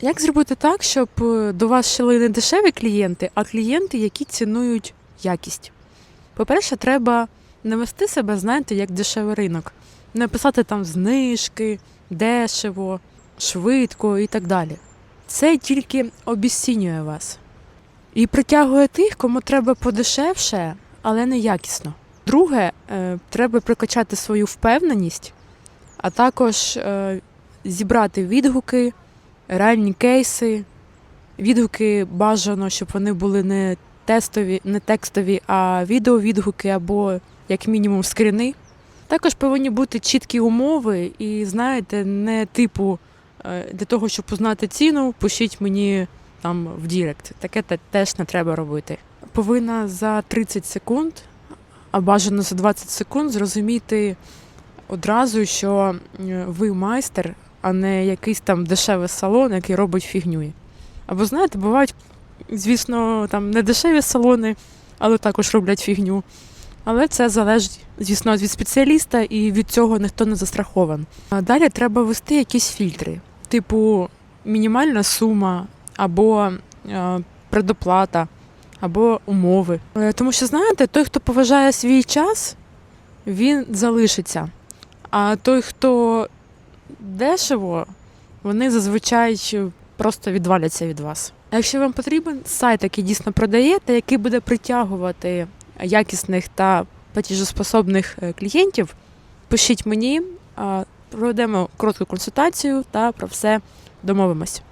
Як зробити так, щоб е, до вас йшли не дешеві клієнти, а клієнти, які цінують якість? По-перше, треба не вести себе, знаєте, як дешевий ринок. Не писати там знижки, дешево, швидко і так далі. Це тільки обіцінює вас і притягує тих, кому треба подешевше, але не якісно. Друге, е, треба прокачати свою впевненість, а також е, зібрати відгуки, реальні кейси. Відгуки бажано, щоб вони були не тестові, не текстові, а відеовідгуки або як мінімум скріни. Також повинні бути чіткі умови, і знаєте, не типу е, для того, щоб узнати ціну, пишіть мені там в Дірект. Таке те- теж не треба робити. Повинна за 30 секунд, а бажано за 20 секунд зрозуміти одразу, що е, ви майстер, а не якийсь там дешевий салон, який робить фігню. Або знаєте, бувають, звісно, там не дешеві салони, але також роблять фігню. Але це залежить, звісно, від спеціаліста, і від цього ніхто не застрахований. Далі треба ввести якісь фільтри, типу мінімальна сума, або е, предоплата, або умови. Е, Тому що, знаєте, той, хто поважає свій час, він залишиться. А той, хто дешево, вони зазвичай просто відваляться від вас. А якщо вам потрібен сайт, який дійсно продає, та який буде притягувати якісних та платіжоспособних е, клієнтів, пишіть мені, проведемо коротку консультацію та про все домовимось.